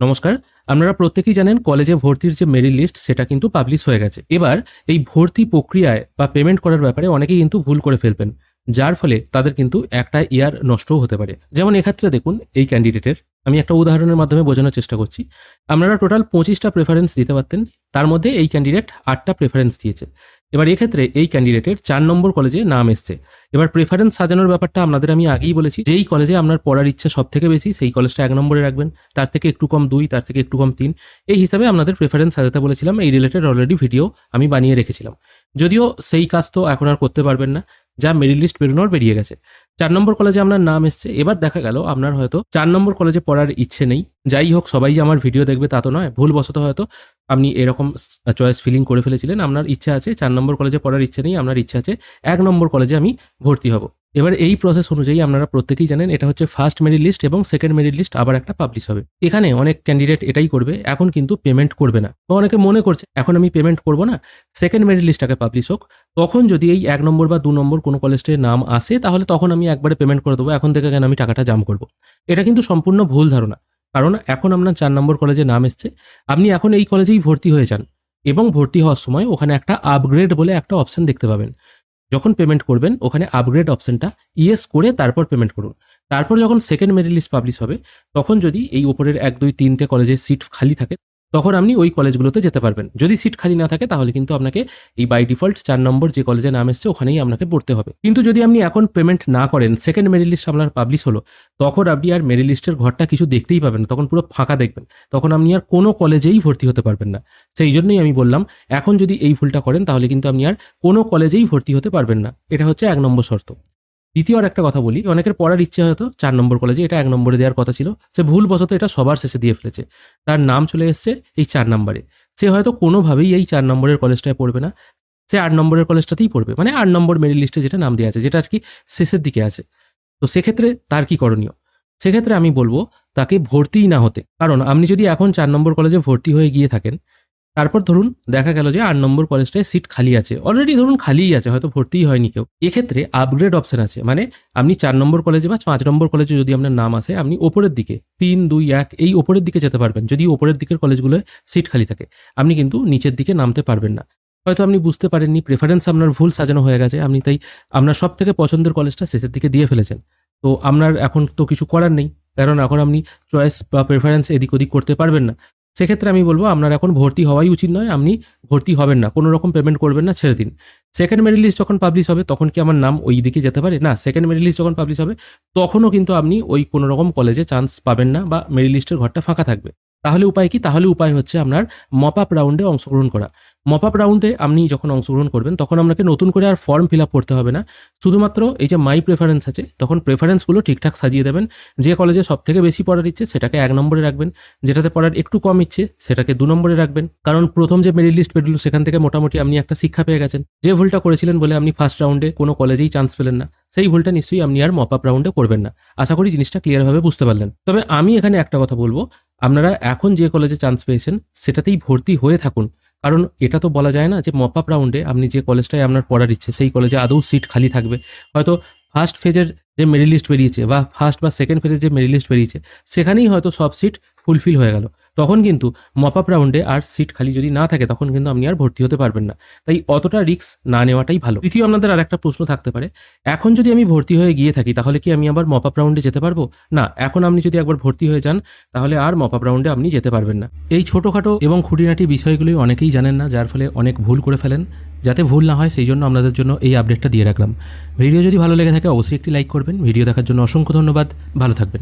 নমস্কার, আপনারা প্রত্যেকেই জানেন কলেজে ভর্তির যে মেরিট লিস্ট সেটা কিন্তু পাবলিশ হয়ে গেছে। এবার এই ভর্তি প্রক্রিয়ায় বা পেমেন্ট করার ব্যাপারে অনেকেই কিন্তু ভুল করে ফেলবেন, যার ফলে তাদের কিন্তু একটা ইয়ার নষ্টও হতে পারে। যেমন এক্ষেত্রে দেখুন, এই ক্যান্ডিডেটের আমি একটা উদাহরণের মাধ্যমে বোঝানোর চেষ্টা করছি। আপনারা টোটাল পঁচিশটা প্রেফারেন্স দিতে পারতেন, তার মধ্যে এই ক্যান্ডিডেট আটটা প্রেফারেন্স দিয়েছে। এবার এক্ষেত্রে এই ক্যান্ডিডেটের চার নম্বর কলেজে নাম এসছে। এবার প্রেফারেন্স সাজানোর ব্যাপারটা আপনাদের আমি আগেই বলেছি, যেই কলেজে আপনার পড়ার ইচ্ছা সব থেকে বেশি, সেই কলেজটা এক নম্বরে রাখবেন, তার থেকে একটু কম দুই, তার থেকে একটু কম তিন। এই হিসাবে আপনাদের প্রেফারেন্স সাজাতে বলেছিলাম, এই রিলেটেড অলরেডি ভিডিও আমি বানিয়ে রেখেছিলাম। যদিও সেই কাজ তো এখন আর করতে পারবেন না, যা মেরিট লিস্ট বেরোনোর বেরিয়ে গেছে। চার নম্বর কলেজে আপনার নাম এসছে, এবার দেখা গেল আপনার হয়তো চার নম্বর কলেজে পড়ার ইচ্ছে নেই। যাই হোক, সবাই যে আমার ভিডিও দেখবে তা তো নয়, ভুলবশত হয়তো আপনি এরকম চয়েস ফিলিং করে ফেলেছিলেন, আপনার ইচ্ছা আছে, চার নম্বর কলেজে পড়ার ইচ্ছে নেই, আপনার ইচ্ছা আছে, এক নম্বর কলেজে আমি ভর্তি হব। এবার এই প্রসেস অনুযায়ী আপনারা প্রত্যেকেই জানেন, এটা হচ্ছে ফার্স্ট মেরিট লিস্ট এবং সেকেন্ড মেরিট লিস্ট আবার একটা পাবলিশ হবে। এখানে অনেক ক্যান্ডিডেট এটাই করবে, এখন কিন্তু পেমেন্ট করবে না। বা অনেকে মনে করছে, এখন আমি পেমেন্ট করব না সেকেন্ড মেরিট লিস্টটাকে পাবলিশ হোক। তখন যদি এই এক নম্বর বা দু নম্বর কোনো কলেজের নাম আসে, তাহলে তখন আমি একবারে পেমেন্ট করে দেবো, এখন থেকে কেন আমি টাকাটা জাম করব। এটা কিন্তু সম্পূর্ণ ভুল ধারণা। কারণ এখন আপনার চার নম্বর কলেজে নাম এসছে। আপনি এখন এই কলেজেই ভর্তি হয়ে যান এবং ভর্তি হওয়ার সময় ওখানে একটা আপগ্রেড বলে একটা অপশন দেখতে পাবেন। যখন পেমেন্ট করবেন, ওখানে আপগ্রেড অপশনটা ইয়েস করে তারপর পেমেন্ট করুন। তারপর যখন সেকেন্ড মেরিট লিস্ট পাবলিশ হবে, তখন যদি এই উপরের এক, দুই, তিনটে কলেজের সিট খালি থাকে তখন আপনি ওই কলেজগুলোতে যেতে পারবেন। যদি সিট খালি না থাকে, তাহলে কিন্তু আপনাকে এই বাই ডিফল্ট চার নম্বর যে কলেজে নাম এসছে, ওখানেই আপনাকে পড়তে হবে। কিন্তু যদি আপনি এখন পেমেন্ট না করেন সেকেন্ড মেরিট লিস্ট আপনার পাবলিশ হলো, তখন আপনি আর মেরিট লিস্টের ঘরটা কিছু দেখতেই পাবেন তখন পুরো ফাঁকা দেখবেন। তখন আপনি আর কোনো কলেজেই ভর্তি হতে পারবেন না। সেই জন্যই আমি বললাম, এখন যদি এই ভুলটা করেন, তাহলে কিন্তু আপনি আর কোনো কলেজেই ভর্তি হতে পারবেন না। এটা হচ্ছে এক নম্বর শর্ত। দ্বিতীয় আর একটা কথা বলি, অনেকের পড়ার ইচ্ছে হয়তো চার নম্বর কলেজে এটা এক নম্বরে দেওয়ার কথা ছিল, সে ভুলবশত এটা সবার শেষে দিয়ে ফেলেছে। তার নাম চলে এসছে এই চার নম্বরে। সে হয়তো কোনোভাবেই এই চার নম্বরের কলেজটায় পড়বে না, সে আট নম্বরের কলেজটাতেই পড়বে মানে আট নম্বর মেরিট লিস্টে যেটা নাম দেওয়া আছে, যেটা আর কি শেষের দিকে আছে। তো সেক্ষেত্রে তার কি করণীয়? সেক্ষেত্রে আমি বলব, তাকে ভর্তিই না হতে, কারণ আপনি যদি এখন চার নম্বর কলেজে ভর্তি হয়ে গিয়ে থাকেন তারপর ধরুন দেখা গেল যে আট নম্বর কলেজটায় সিট খালি আছে। অলরেডি ধরুন খালিই আছে, হয়তো ভর্তিই হয়নি কেউ। এক্ষেত্রে আপগ্রেড অপশন আছে। মানে আপনি চার নম্বর কলেজে বা পাঁচ নম্বর কলেজে যদি আপনার নাম আসে, আপনি ওপরের দিকে, তিন, দুই, এক, এই ওপরের দিকে যেতে পারবেন। যদি ওপরের দিকের কলেজগুলোয় সিট খালি থাকে, আপনি কিন্তু নিচের দিকে নামতে পারবেন না। হয়তো আপনি বুঝতে পারেননি প্রেফারেন্স আপনার ভুল সাজানো হয়ে গেছে, আপনি তাই আপনার সব থেকে পছন্দের কলেজটা শেষের দিকে দিয়ে ফেলেছেন। তো আপনার এখন তো কিছু করার নেই, কারণ এখন আপনি চয়েস বা প্রেফারেন্স এদিক ওদিক করতে পারবেন না। সেক্ষেত্রে আমি বলব, আপনার এখন ভর্তি হওয়াই উচিত নয়, আপনি ভর্তি হবেন না, কোনো রকম পেমেন্ট করবেন না, ছেড়ে দিন। সেকেন্ড মেরিট লিস্ট যখন পাবলিশ হবে, তখন কি আমার নাম ওই দিকে যেতে পারে? না সেকেন্ড মেরিট লিস্ট যখন পাবলিশ হবে, তখনও কিন্তু আপনি ওই কোনো রকম কলেজে চান্স পাবেন না বা মেরিট লিস্টের ঘরটা ফাঁকা থাকবে। তাহলে উপায় কি? তাহলে উপায় হচ্ছে আপনার মপ আপ রাউন্ডে অংশগ্রহণ করা। মপ আপ রাউন্ডে আপনি যখন অংশগ্রহণ করবেন, তখন আপনাকে নতুন করে আর ফর্ম ফিল আপ করতে হবে না। শুধুমাত্র এই যে মাই প্রেফারেন্স আছে, তখন প্রেফারেন্সগুলো ঠিকঠাক সাজিয়ে দেবেন। যে কলেজে সব থেকে বেশি পড়ার ইচ্ছে, সেটাকে এক নম্বরে রাখবেন। যেটাতে পড়ার একটু কম ইচ্ছে, সেটাকে দু নম্বরে রাখবেন। কারণ প্রথম যে মেরিট লিস্ট বেরোলো সেখান থেকে মোটামুটি আপনি একটা শিক্ষা পেয়ে গেছেন। যে ভুলটা করেছিলেন বলে আপনি ফার্স্ট রাউন্ডে কোনো কলেজেই চান্স পেলেন না। সেই ভুলটা নিশ্চয়ই আপনি আর মপ আপ রাউন্ডে করবেন না। আশা করি জিনিসটা ক্লিয়ারভাবে বুঝতে পারলেন। তবে আমি এখানে একটা কথা বলব। আপনারা এখন যে কলেজে চান্স পেয়েছেন, সেটাতেই ভর্তি হয়ে থাকুন। কারণ এটা তো বলা যায় না যে মপ আপ রাউন্ডে আপনি যে কলেজটায় আপনার পড়ার ইচ্ছে, সেই কলেজে আদৌ সিট খালি থাকবে। হয়তো ফার্স্ট ফেজের যে মেরিট লিস্ট বেরিয়েছে বা ফার্স্ট বা সেকেন্ড ফেজের যে মেরিট লিস্ট বেরিয়েছে, সেখানেই হয়তো সব সিট ফুলফিল হয়ে গেল। তখন কিন্তু মপ আপ রাউন্ডে আর সিট খালি যদি না থাকে, তখন কিন্তু আপনি আর ভর্তি হতে পারবেন না। তাই অতটা রিস্ক না নেওয়াটাই ভালো। দ্বিতীয় আপনাদের আর একটা প্রশ্ন থাকতে পারে, এখন যদি আমি ভর্তি হয়ে গিয়ে থাকি, তাহলে কি আমি আবার মপ আপ রাউন্ডে যেতে পারব? না, এখন আপনি যদি একবার ভর্তি হয়ে যান, তাহলে আর মপ আপ রাউন্ডে আপনি যেতে পারবেন না। এই ছোটোখাটো এবং খুঁটিনাটি বিষয়গুলি অনেকেই জানেন না, যার ফলে অনেক ভুল করে ফেলেন। যাতে ভুল না হয়, সেই জন্য আপনাদের জন্য এই আপডেটটা দিয়ে রাখলাম। ভিডিও যদি ভালো লেগে থাকে, অবশ্যই একটি লাইক করবেন। ভিডিও দেখার জন্য অসংখ্য ধন্যবাদ। ভালো থাকবেন।